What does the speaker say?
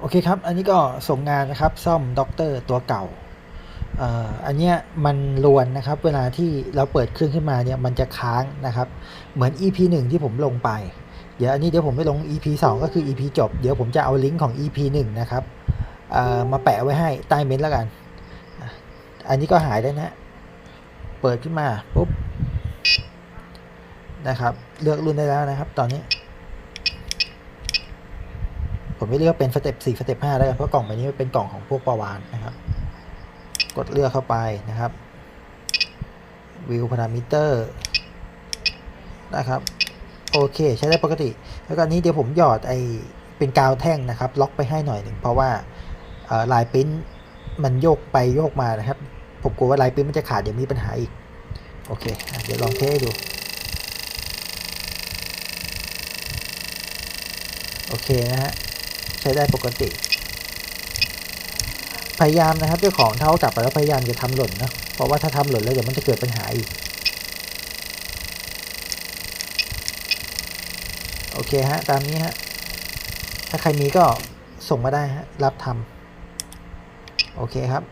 โอเคครับ อันนี้ก็ส่งงานนะครับ ซ่อมด็อกเตอร์ตัวเก่าอันเนี้ยมันรวนนะครับ เวลาที่เราเปิดเครื่องขึ้นมาเนี่ยมันจะค้างนะครับ เหมือน EP 1 ที่ผมลงไป เดี๋ยวอันนี้เดี๋ยวผมไปลง EP 2 ก็คือ EP จบ เดี๋ยวผมจะเอาลิงก์ของ EP 1 นะครับมาแปะไว้ให้ใต้เม้นต์แล้วกัน อันนี้ก็หายได้วนะเปิดขึ้นมาปุ๊บนะครับ เลือกรุ่นได้แล้วนะครับ ตอนนี้ ผมไม่เลือกเป็นสเต็ปสี่สเต็ปห้าแล้วกันเพราะกล่องใบนี้เป็นกล่องของพวกประวานนะครับ กดเลือกเข้าไปนะครับวิวพารามิเตอร์นะครับโอเค ใช้ได้ปกติ แล้วก็นนี้เดี๋ยวผมหยอดไอเป็นกาวแท่งนะครับ ล็อกไปให้หน่อยหนึ่งเพราะว่าลายปิ้นมันโยกไปโยกมานะครับ ผมกลัวว่าลายปิ้นมันจะขาดเดี๋ยวมีปัญหาอีก โอเค เดี๋ยวลองเทสดู โอเคนะฮะ ใช้ได้ปกติ พยายามนะครับเจ้าของเท่ากลับไปแล้วพยายามจะทำหล่นนะเพราะว่าถ้าทำหล่นแล้วเดี๋ยวมันจะเกิดปัญหาอีกโอเคฮะตามนี้ฮะถ้าใครมีก็ส่งมาได้ฮะรับทำโอเคครับ